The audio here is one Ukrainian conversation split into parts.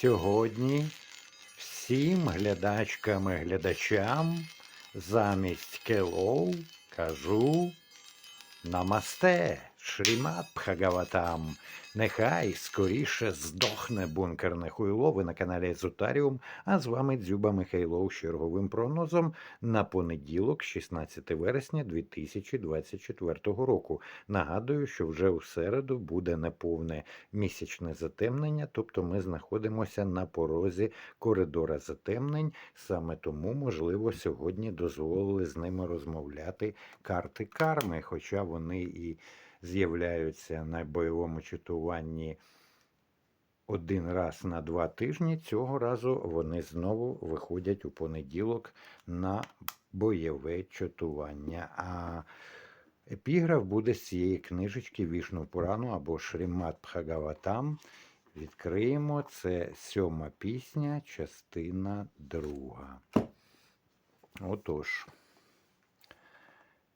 Сьогодні всім глядачкам і глядачам замість келоу кажу намасте, Шрімат Бхагаватам. Нехай скоріше здохне бункерне хуйло. Ви на каналі Езотаріум, а з вами Дзюба Михайлов з черговим прогнозом на понеділок, 16 вересня 2024 року. Нагадую, що вже у середу буде неповне місячне затемнення, тобто ми знаходимося на порозі коридора затемнень. Саме тому, можливо, сьогодні дозволили з ними розмовляти карти карми, хоча вони і з'являються на бойовому чатуванні один раз на два тижні. Цього разу вони знову виходять у понеділок на бойове чатування. А епіграф буде з цієї книжечки Вішну Пурану або Шрімат Бхагаватам. Відкриємо це сьома пісня, частина друга. Отож.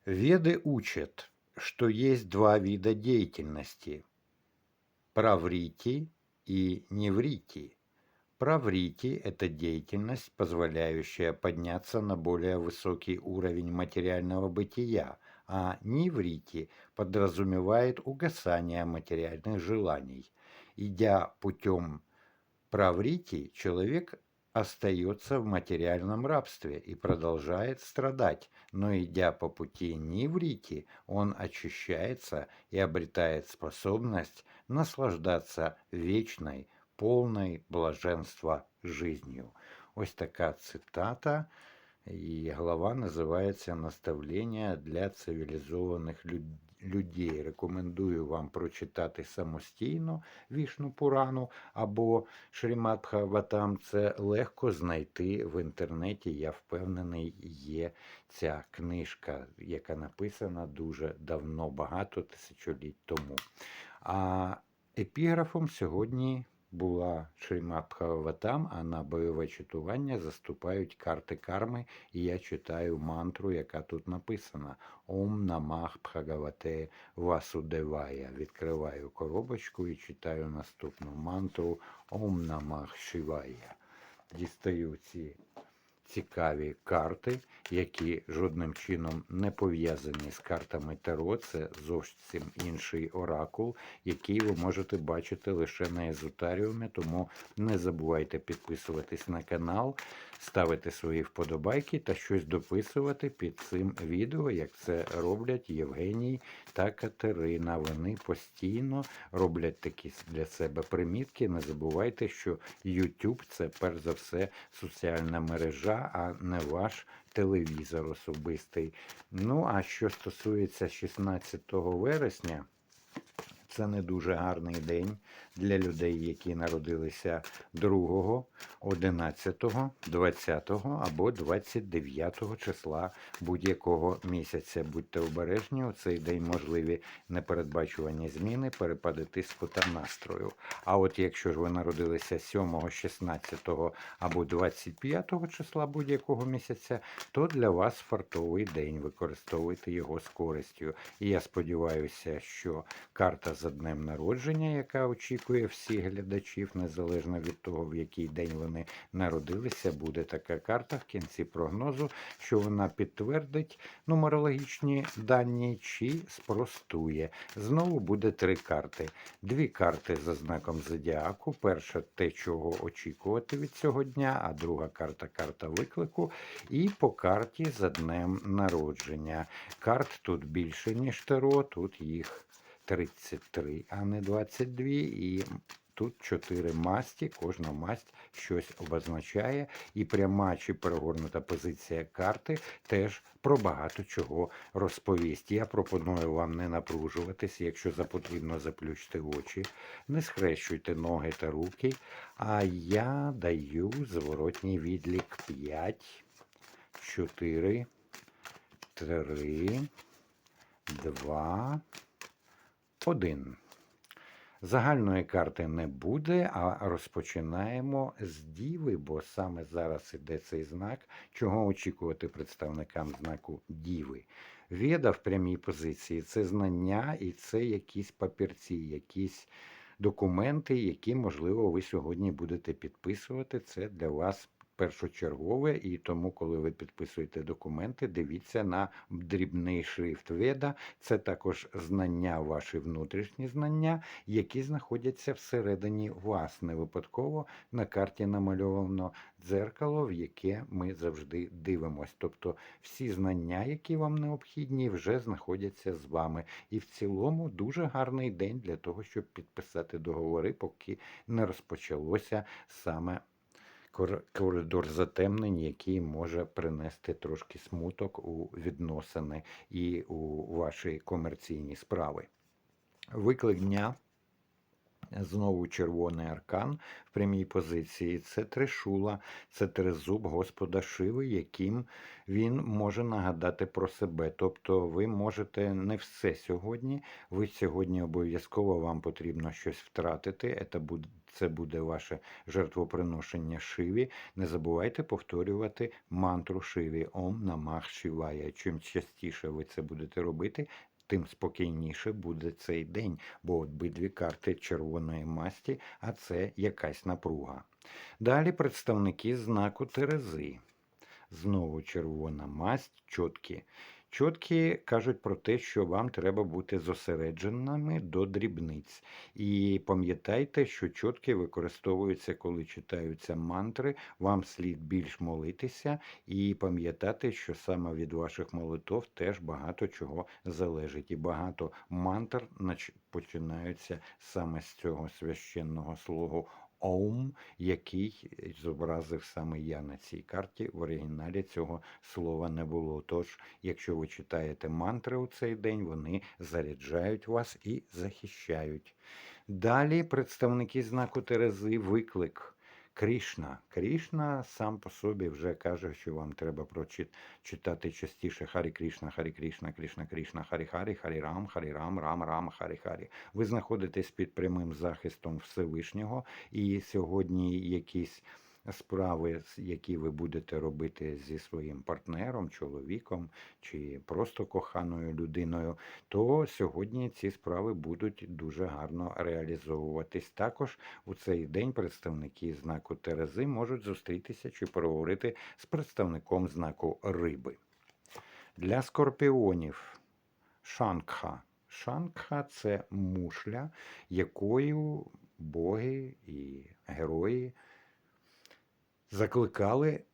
Веды учат, что есть два вида деятельности – праврити и неврити. Праврити – это деятельность, позволяющая подняться на более высокий уровень материального бытия, а неврити подразумевает угасание материальных желаний. Идя путем праврити, человек остается в материальном рабстве и продолжает страдать, но идя по пути Ниврити, он очищается и обретает способность наслаждаться вечной, полной блаженства жизнью. Ось така цитата, і глава називається Наставлення для цивілізованих людей Людей. Рекомендую вам прочитати самостійно Вішну Пурану або Шрімадхаватам. Це легко знайти в інтернеті. Я впевнений, є ця книжка, яка написана дуже давно, багато тисячоліть тому. А епіграфом сьогодні була Шримат ватам, а на бойове читування заступають карти карми, і я читаю мантру, яка тут написана: Ом Намах Бхагавате Васудевая. Відкриваю коробочку і читаю наступну мантру Ом Намах Шивая. Дістаю ці цікаві карти, які жодним чином не пов'язані з картами Таро. Це зовсім інший оракул, який ви можете бачити лише на езотаріумі. Тому не забувайте підписуватись на канал, ставити свої вподобайки та щось дописувати під цим відео, як це роблять Євгеній та Катерина. Вони постійно роблять такі для себе примітки. Не забувайте, що YouTube це перш за все соціальна мережа а не ваш телевізор особистий. Ну, а що стосується 16 вересня, це не дуже гарний день для людей, які народилися 2, 11, 20 або 29 числа будь-якого місяця. Будьте обережні, у цей день можливі непередбачувані зміни, перепади тиску та настрою. А от якщо ж ви народилися 7, 16 або 25 числа будь-якого місяця, то для вас фартовий день. Використовуйте його з користю. І я сподіваюся, що карта за днем народження, яка очікує всіх глядачів, незалежно від того, в який день вони народилися, буде така карта в кінці прогнозу, що вона підтвердить нумерологічні дані чи спростує. Знову буде три карти. Дві карти за знаком зодіаку. Перша те, чого очікувати від цього дня, а друга карта карта виклику. І по карті за днем народження. Карт тут більше, ніж таро, тут їх 33, а не 22. І тут 4 масті, кожна масть щось обозначає. І пряма чи перегорнута позиція карти теж про багато чого розповість. Я пропоную вам не напружуватись, якщо запотрібно заплющити очі, не схрещуйте ноги та руки. А я даю зворотній відлік 5, 4, 3, 2, один. Загальної карти не буде, а розпочинаємо з діви, бо саме зараз іде цей знак, чого очікувати представникам знаку діви. Веда в прямій позиції це знання і це якісь папірці, якісь документи, які, можливо, ви сьогодні будете підписувати. Це для вас першочергове, і тому, коли ви підписуєте документи, дивіться на дрібний шрифт веда. Це також знання, ваші внутрішні знання, які знаходяться всередині вас. Не випадково на карті намальовано дзеркало, в яке ми завжди дивимось. Тобто всі знання, які вам необхідні, вже знаходяться з вами. І в цілому дуже гарний день для того, щоб підписати договори, поки не розпочалося саме коридор затемнень, який може принести трошки смуток у відносини і у ваші комерційні справи. Виклик дня. Знову червоний аркан в прямій позиції. Це тришула, це тризуб Господа Шиви, яким він може нагадати про себе. Тобто ви можете не все сьогодні. Ви сьогодні обов'язково вам потрібно щось втратити. Це буде, ваше жертвоприношення Шиві. Не забувайте повторювати мантру Шиві Ом Намах Шивая. Чим частіше ви це будете робити, тим спокійніше буде цей день, бо обидві карти червоної масті, а це якась напруга. Далі представники знаку Терези. Знову червона масть, чоткі. Чоткі кажуть про те, що вам треба бути зосередженими до дрібниць. І пам'ятайте, що чотки використовуються, коли читаються мантри. Вам слід більш молитися і пам'ятати, що саме від ваших молитов теж багато чого залежить. І багато мантр починаються саме з цього священного слогу Оум, який зобразив саме я на цій карті. В оригіналі цього слова не було. Тож, якщо ви читаєте мантри у цей день, вони заряджають вас і захищають. Далі представники знаку Терези виклик. Крішна. Крішна сам по собі вже каже, що вам треба прочитати частіше Харі Крішна, Харі Крішна, Крішна Крішна, Харі Харі, Харі Рам, Харі Рам, Рам, Рам, Харі Харі. Ви знаходитесь під прямим захистом Всевишнього, і сьогодні якісь справи, які ви будете робити зі своїм партнером, чоловіком чи просто коханою людиною, то сьогодні ці справи будуть дуже гарно реалізовуватись. Також у цей день представники знаку Терези можуть зустрітися чи переговорити з представником знаку Риби. Для скорпіонів Шангха. Шангха це мушля, якою боги і герої закликали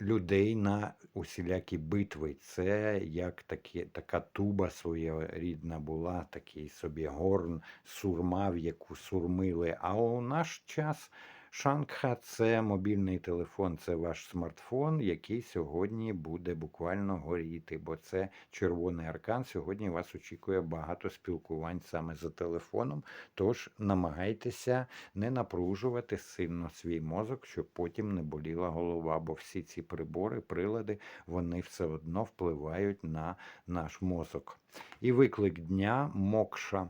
людей на усілякі битви. Це як такі, така туба своєрідна була, такий собі горн, сурма, в яку сурмили. А у наш час Шангха це мобільний телефон, це ваш смартфон, який сьогодні буде буквально горіти, бо це червоний аркан. Сьогодні вас очікує багато спілкувань саме за телефоном. Тож намагайтеся не напружувати сильно свій мозок, щоб потім не боліла голова, бо всі ці прибори, прилади, вони все одно впливають на наш мозок. І виклик дня мокша.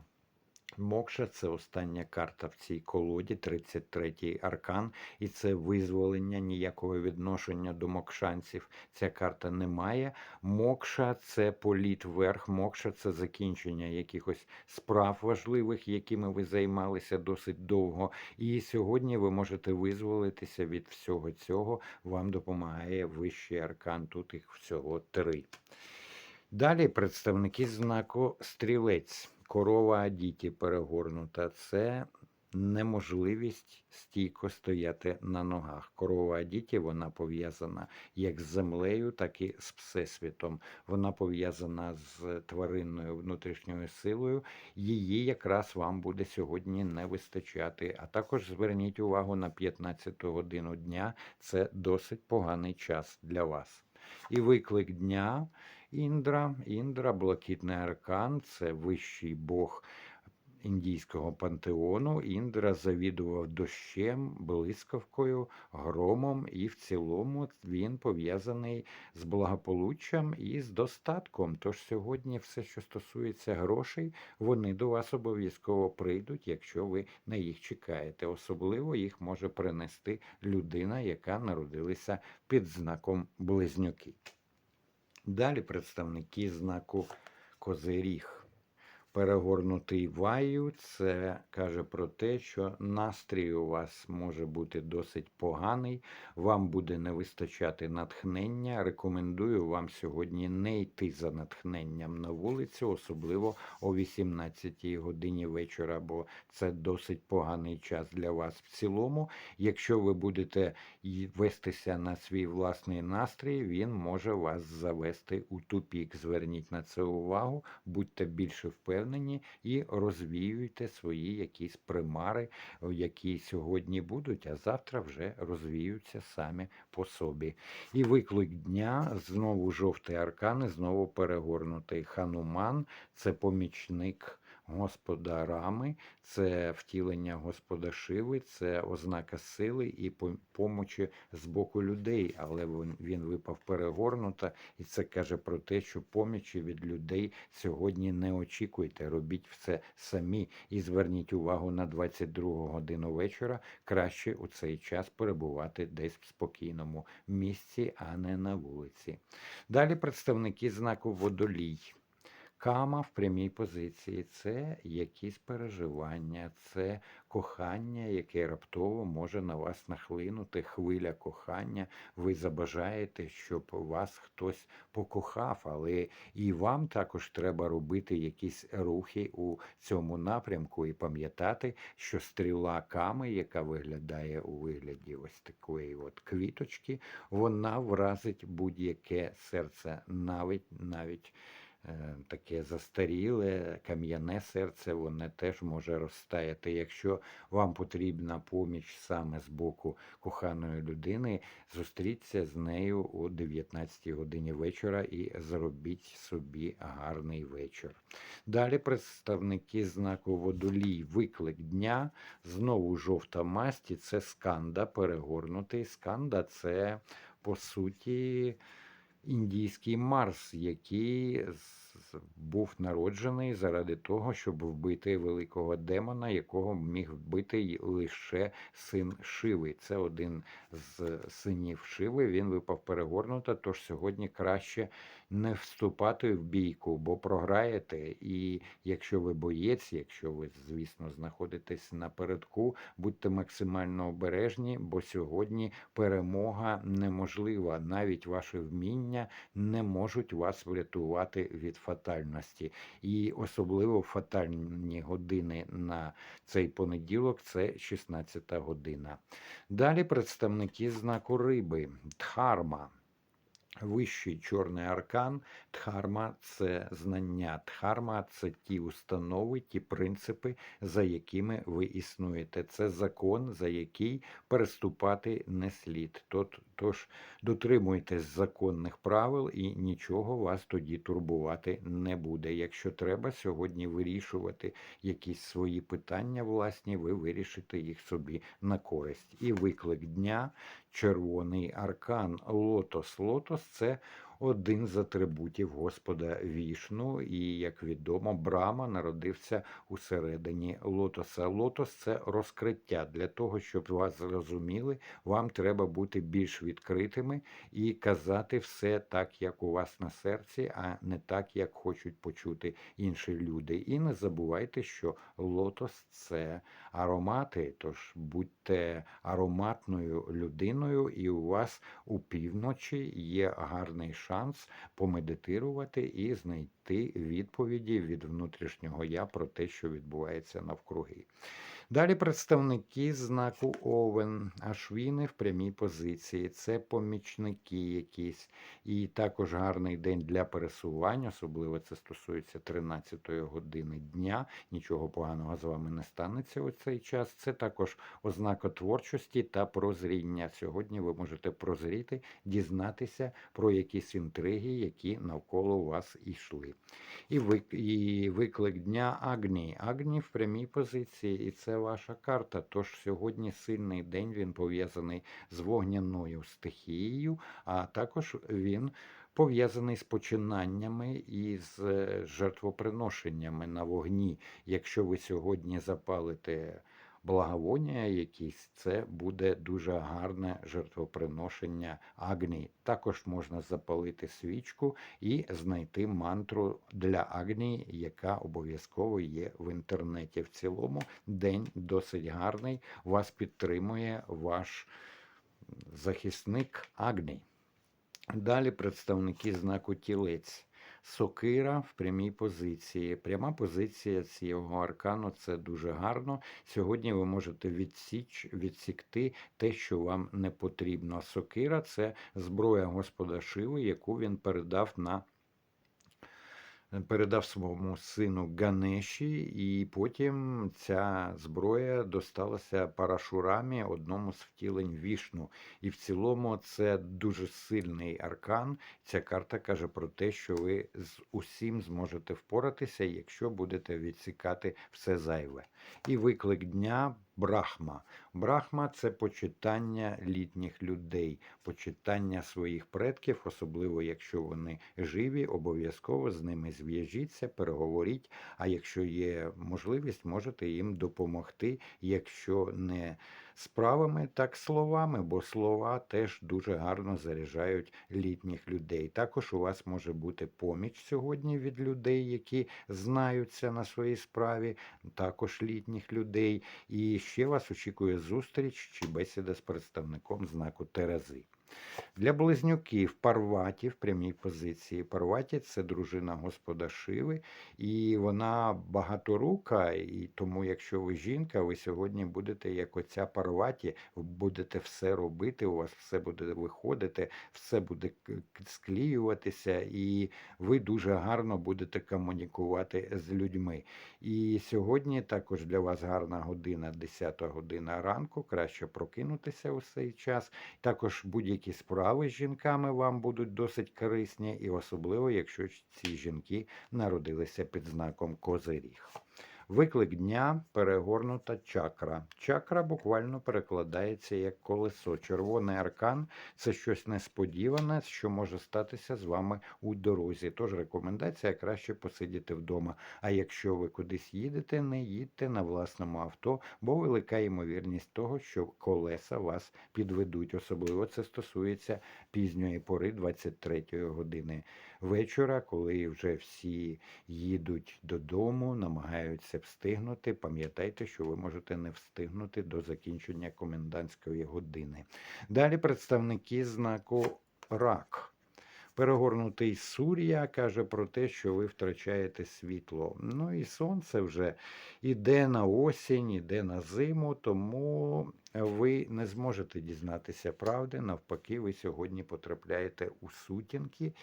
Мокша це остання карта в цій колоді, 33-й аркан, і це визволення ніякого відношення до мокшанців. Ця карта не має. Мокша це політ вверх, мокша це закінчення якихось справ важливих, якими ви займалися досить довго. І сьогодні ви можете визволитися від всього цього. Вам допомагає вищий аркан. Тут їх всього три. Далі представники знаку стрілець. Корова Адіті перегорнута. Це неможливість стійко стояти на ногах. Корова Адіті вона пов'язана як з землею, так і з всесвітом. Вона пов'язана з тваринною внутрішньою силою. Її якраз вам буде сьогодні не вистачати. А також зверніть увагу на 15 годину дня. Це досить поганий час для вас. І виклик дня Індра. Індра, блакитний аркан, це вищий бог індійського пантеону. Індра завідував дощем, блискавкою, громом, і в цілому він пов'язаний з благополуччям і з достатком. Тож сьогодні все, що стосується грошей, вони до вас обов'язково прийдуть, якщо ви на їх чекаєте. Особливо їх може принести людина, яка народилася під знаком близнюки. Далі представники знаку Козиріг. Перегорнутий ваю це каже про те, що настрій у вас може бути досить поганий, вам буде не вистачати натхнення. Рекомендую вам сьогодні не йти за натхненням на вулицю, особливо о 18 годині вечора, бо це досить поганий час для вас в цілому. Якщо ви будете вестися на свій власний настрій, він може вас завести у тупік. Зверніть на це увагу, будьте більше впевнені і розвіюйте свої якісь примари, які сьогодні будуть, а завтра вже розвіються самі по собі. І виклик дня знову жовтий аркан, знову перегорнутий хануман це помічник. Господа Рами, це втілення Господа Шиви, це ознака сили і пом- помочі з боку людей, але він випав перегорнуто, і це каже про те, що помічі від людей сьогодні не очікуйте. Робіть все самі і зверніть увагу на 22 годину вечора. Краще у цей час перебувати десь в спокійному місці, а не на вулиці. Далі представники знаку водолій. Кама в прямій позиції це якісь переживання, це кохання, яке раптово може на вас нахлинути, хвиля кохання. Ви забажаєте, щоб вас хтось покохав, але і вам також треба робити якісь рухи у цьому напрямку і пам'ятати, що стріла ками, яка виглядає у вигляді ось такої от квіточки, вона вразить будь-яке серце, навіть навіть таке застаріле, кам'яне серце, воно теж може розтаяти. Якщо вам потрібна поміч саме з боку коханої людини, зустріться з нею о 19 годині вечора і зробіть собі гарний вечір. Далі представники знаку водолій, виклик дня, знову жовта масті, це сканда перегорнутий. Сканда це по суті індійський Марс, який був народжений заради того, щоб вбити великого демона, якого міг вбити лише син Шиви. Це один з синів Шиви. Він випав перегорнуто. Тож сьогодні краще не вступати в бійку, бо програєте. І якщо ви боєць, якщо ви, звісно, знаходитесь напередку, будьте максимально обережні, бо сьогодні перемога неможлива. Навіть ваші вміння не можуть вас врятувати від фатальності. І особливо фатальні години на цей понеділок це 16 година. Далі представники знаку риби Дхарма. Вищий чорний аркан Дхарма це знання. Дхарма це ті установи, ті принципи, за якими ви існуєте. Це закон, за який переступати не слід. Тож дотримуйтесь законних правил і нічого вас тоді турбувати не буде. Якщо треба сьогодні вирішувати якісь свої питання власні, ви вирішите їх собі на користь. І виклик дня червоний аркан Лотос. Лотос це один з атрибутів Господа Вішну, і, як відомо, Брама народився у середині лотоса. Лотос це розкриття. Для того, щоб вас зрозуміли, вам треба бути більш відкритими і казати все так, як у вас на серці, а не так, як хочуть почути інші люди. І не забувайте, що лотос це аромати, тож будьте ароматною людиною, і у вас у півночі є гарний шанс помедитирувати і знайти відповіді від внутрішнього я про те, що відбувається навкруги. Далі представники знаку Овен, Ашвіни в прямій позиції. Це помічники якісь. І також гарний день для пересування, особливо це стосується 13-ї години дня. Нічого поганого з вами не станеться у цей час. Це також ознака творчості та прозріння. Сьогодні ви можете прозріти, дізнатися про якісь інтриги, які навколо вас йшли. І, виклик дня Агні. Агні в прямій позиції, і це ваша карта. Тож сьогодні сильний день він пов'язаний з вогняною стихією, а також він пов'язаний з починаннями і з е, жертвоприношеннями на вогні. Якщо ви сьогодні запалите благовоння якісь, це буде дуже гарне жертвоприношення Агні. Також можна запалити свічку і знайти мантру для Агні, яка обов'язково є в інтернеті. В цілому день досить гарний. Вас підтримує ваш захисник Агні. Далі представники знаку тілець. Сокира в прямій позиції. Пряма позиція цього аркану це дуже гарно. Сьогодні ви можете відсіч, відсікти те, що вам не потрібно. Сокира це зброя Господа Шиви, яку він передав на передав своєму сину Ганеші, і потім ця зброя досталася Парашурамі, одному з втілень вішну. І в цілому це дуже сильний аркан. Ця карта каже про те, що ви з усім зможете впоратися, якщо будете відсікати все зайве. І виклик дня Брахма. Брахма це почитання літніх людей, почитання своїх предків, особливо якщо вони живі, обов'язково з ними зв'яжіться, переговоріть. А якщо є можливість, можете їм допомогти, якщо не справами, так словами, бо слова теж дуже гарно заряджають літніх людей. Також у вас може бути поміч сьогодні від людей, які знаються на своїй справі, також літніх людей. І ще вас очікує зустріч чи бесіда з представником знаку Терези. Для близнюків Парваті в прямій позиції. Парваті це дружина Господа Шиви, і вона багаторука, і тому, якщо ви жінка, ви сьогодні будете як оця Парваті, будете все робити, у вас все буде виходити, все буде склеюватися, і ви дуже гарно будете комунікувати з людьми. І сьогодні також для вас гарна година, 10 година ранку, краще прокинутися у цей час. Також будь-які справи з жінками вам будуть досить корисні, і особливо, якщо ці жінки народилися під знаком Козиріг. Виклик дня перегорнута чакра. Чакра буквально перекладається як колесо. Червоний аркан це щось несподіване, що може статися з вами у дорозі. Тож рекомендація краще посидіти вдома. А якщо ви кудись їдете, не їдьте на власному авто, бо велика ймовірність того, що колеса вас підведуть. Особливо це стосується пізньої пори 23 години вечора, коли вже всі їдуть додому, намагаються встигнути. Пам'ятайте, що ви можете не встигнути до закінчення комендантської години. Далі представники знаку рак. Перегорнутий Сур'я каже про те, що ви втрачаєте світло. Ну і сонце вже іде на осінь, іде на зиму, тому ви не зможете дізнатися правди. Навпаки, ви сьогодні потрапляєте у сутінки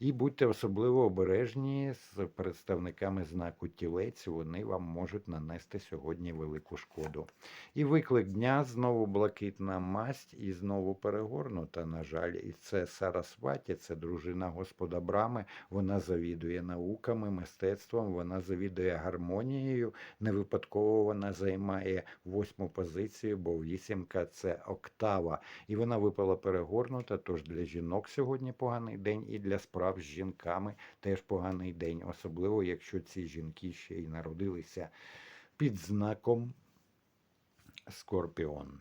і будьте особливо обережні з представниками знаку тілець. Вони вам можуть нанести сьогодні велику шкоду. І виклик дня знову блакитна масть і знову перегорнута. На жаль, і це Сарасваті, це дружина Господа Брами. Вона завідує науками, мистецтвом, вона завідує гармонією. Не випадково вона займає восьму позицію, бо вісімка це октава. І вона випала перегорнута. Тож для жінок сьогодні поганий день, і для справ з жінками теж поганий день, особливо якщо ці жінки ще й народилися під знаком Скорпіон.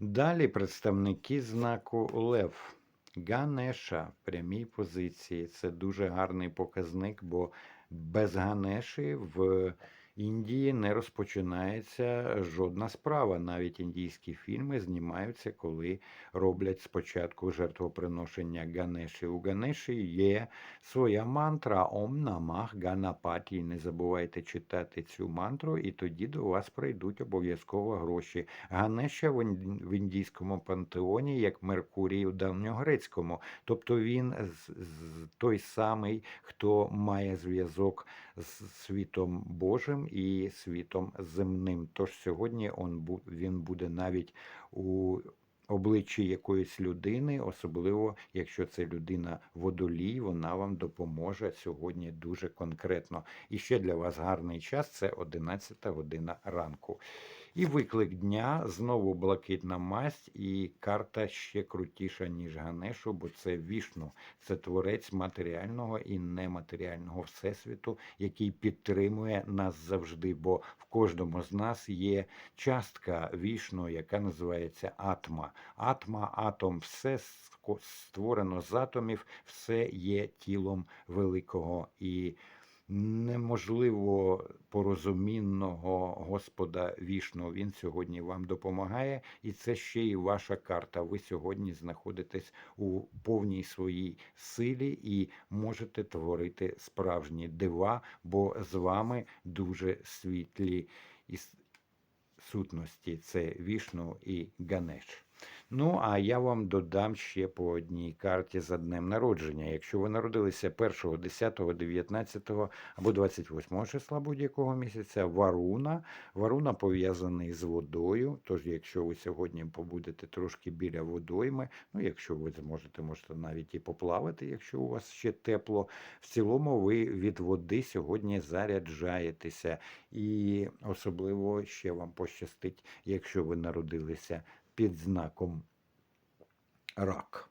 Далі представники знаку Лев. Ганеша в прямій позиції. Це дуже гарний показник, бо без Ганеші в Індії не розпочинається жодна справа. Навіть індійські фільми знімаються, коли роблять спочатку жертвоприношення Ганеші. У Ганеші є своя мантра Ом Намах Ганапаті. Не забувайте читати цю мантру, і тоді до вас прийдуть обов'язково гроші. Ганеша в індійському пантеоні, як Меркурій у давньогрецькому. Тобто він той самий, хто має зв'язок з світом Божим і світом земним. Тож сьогодні він буде навіть у обличчі якоїсь людини, особливо якщо це людина водолій, вона вам допоможе сьогодні дуже конкретно. І ще для вас гарний час це 11 година ранку. І виклик дня знову блакитна масть, і карта ще крутіша, ніж Ганешу, бо це вішну, це творець матеріального і нематеріального всесвіту, який підтримує нас завжди. Бо в кожному з нас є частка вішну, яка називається атма. Атма, атом, все створено з атомів, все є тілом великого і неможливо порозумінного Господа вішну. Він сьогодні вам допомагає, і це ще і ваша карта. Ви сьогодні знаходитесь у повній своїй силі і можете творити справжні дива, бо з вами дуже світлі іс- сутності. Це вішну і Ганеш. Ну, а я вам додам ще по одній карті за днем народження. Якщо ви народилися 1, 10, 19 або 28 числа будь-якого місяця, Варуна. Варуна пов'язаний з водою. Тож, якщо ви сьогодні побудете трошки біля водойми, ну якщо ви зможете, можете навіть і поплавати, якщо у вас ще тепло. В цілому ви від води сьогодні заряджаєтеся. І особливо ще вам пощастить, якщо ви народилися під знаком рак.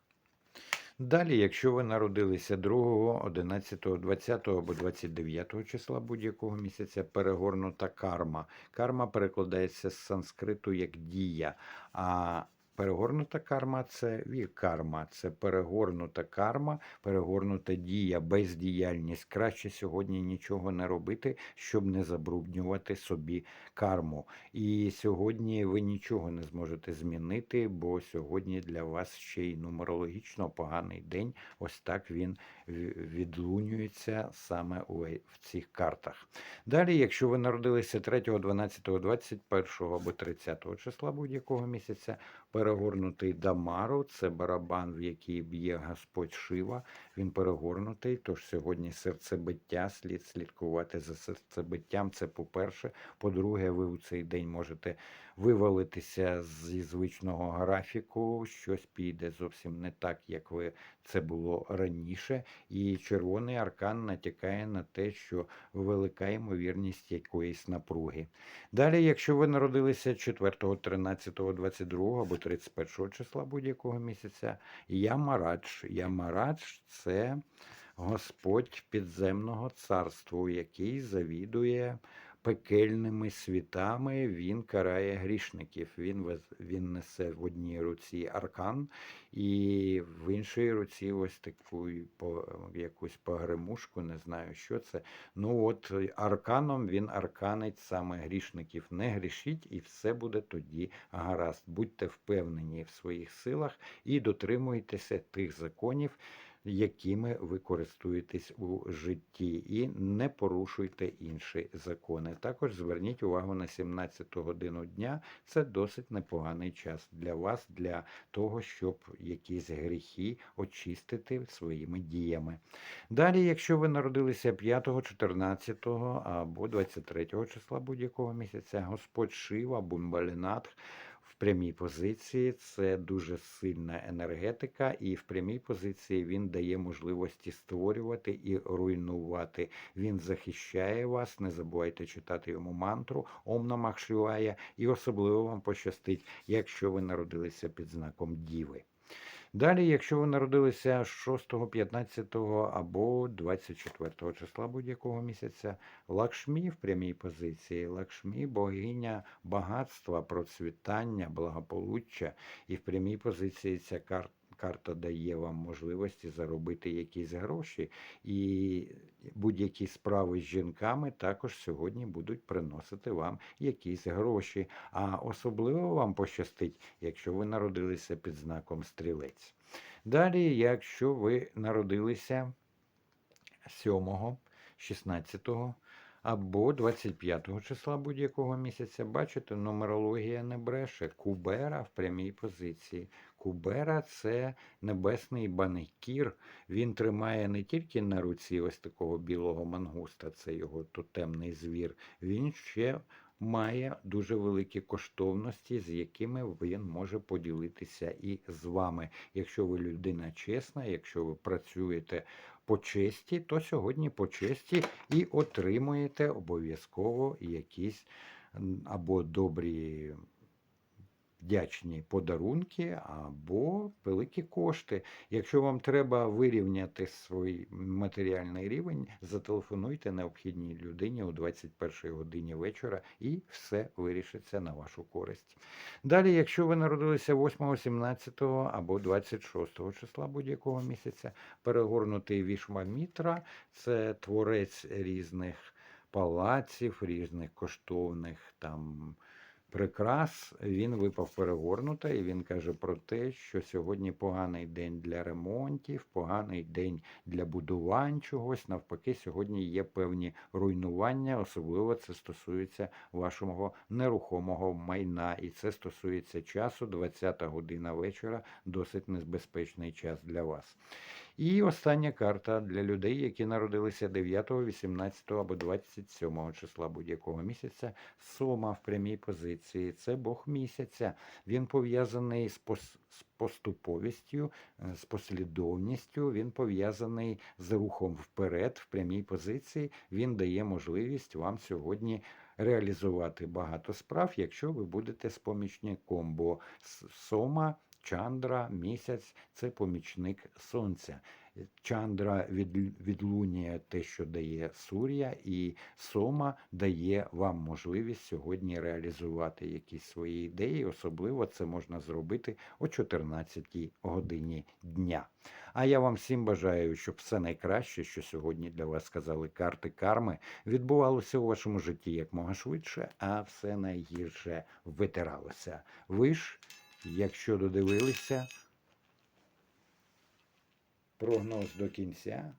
Далі, якщо ви народилися 2, 11, 20 або 29 числа будь-якого місяця, перегорнута карма. Карма перекладається з санскриту як дія. А перегорнута карма це вікарма, це перегорнута карма, перегорнута дія, бездіяльність. Краще сьогодні нічого не робити, щоб не забруднювати собі карму. І сьогодні ви нічого не зможете змінити, бо сьогодні для вас ще й нумерологічно поганий день. Ось так він відлунюється саме в цих картах. Далі, якщо ви народилися 3, 12, 21 або 30 числа будь-якого місяця, перегорнутий Дамару, це барабан, в який б'є Господь Шива. Він перегорнутий, тож сьогодні серцебиття, слід слідкувати за серцебиттям. Це по-перше. По-друге, ви у цей день можете вивалитися зі звичного графіку, щось піде зовсім не так, як ви це було раніше. І червоний аркан натякає на те, що велика ймовірність якоїсь напруги. Далі, якщо ви народилися 4, 13, 22 або 31 числа будь-якого місяця, Ямарадж. Ямарадж це Господь підземного царства, який завідує пекельними світами, він карає грішників. Він, він несе в одній руці аркан, і в іншій руці ось таку по, якусь погремушку, не знаю, що це. Ну от е, арканом він арканить саме грішників. Не грішіть, і все буде тоді гаразд. Будьте впевнені в своїх силах і дотримуйтеся тих законів, якими ви користуєтесь у житті, і не порушуйте інші закони. Також зверніть увагу на 17 годину дня. Це досить непоганий час для вас, для того, щоб якісь гріхи очистити своїми діями. Далі, якщо ви народилися 5, 14 або 23 числа будь-якого місяця, Господь Шива, Бумбалінат в прямій позиції це дуже сильна енергетика, і в прямій позиції він дає можливості створювати і руйнувати. Він захищає вас. Не забувайте читати йому мантру Ом Намах Шивая, і особливо вам пощастить, якщо ви народилися під знаком Діви. Далі, якщо ви народилися 6, 15 або 24 числа будь-якого місяця, Лакшмі в прямій позиції, Лакшмі богиня багатства, процвітання, благополуччя, і в прямій позиції ця карта. Карта дає вам можливості заробити якісь гроші, і будь-які справи з жінками також сьогодні будуть приносити вам якісь гроші. А особливо вам пощастить, якщо ви народилися під знаком стрілець. Далі, якщо ви народилися 7, 16 або 25 числа будь-якого місяця, бачите, нумерологія не бреше. Кубера в прямій позиції. Кубера це небесний банекір. Він тримає не тільки на руці ось такого білого мангуста, це його тотемний звір. Він ще має дуже великі коштовності, з якими він може поділитися і з вами. Якщо ви людина чесна, якщо ви працюєте по честі, то сьогодні по честі і отримуєте обов'язково якісь або добрі вдячні подарунки або великі кошти. Якщо вам треба вирівняти свій матеріальний рівень, зателефонуйте необхідній людині о 21 годині вечора і все вирішиться на вашу користь. Далі, якщо ви народилися 8, 17 або 26 числа будь-якого місяця, перегорнутий вішмамітра це творець різних палаців, різних коштовних там прикрас. Він випав перегорнута, і він каже про те, що сьогодні поганий день для ремонтів, поганий день для будувань чогось. Навпаки, сьогодні є певні руйнування, особливо це стосується вашого нерухомого майна, і це стосується часу 20 година вечора, досить небезпечний час для вас. І остання карта для людей, які народилися 9, 18 або 27 числа будь-якого місяця. Сома в прямій позиції. Це Бог місяця. Він пов'язаний з пос- поступовістю, е, з послідовністю. Він пов'язаний з рухом вперед в прямій позиції. Він дає можливість вам сьогодні реалізувати багато справ, якщо ви будете з помічником. Бо сома. Чандра, місяць це помічник сонця. Чандра від, відлунює те, що дає Сур'я, і Сома дає вам можливість сьогодні реалізувати якісь свої ідеї. Особливо це можна зробити о 14 годині дня. А я вам всім бажаю, щоб все найкраще, що сьогодні для вас сказали карти карми, відбувалося у вашому житті якмога швидше, а все найгірше витиралося. Ви ж, якщо додивилися, прогноз до кінця.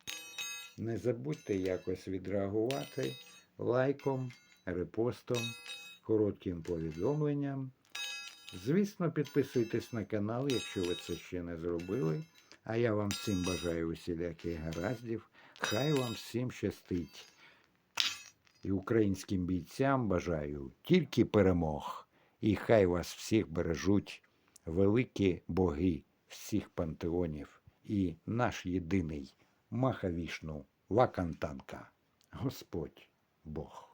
Не забудьте якось відреагувати лайком, репостом, коротким повідомленням. Звісно, підписуйтесь на канал, якщо ви це ще не зробили. А я вам всім бажаю усіляких гараздів. Хай вам всім щастить. І українським бійцям бажаю тільки перемог. І хай вас всіх бережуть великі боги всіх пантеонів і наш єдиний Махавішну Вакантанка, Господь Бог.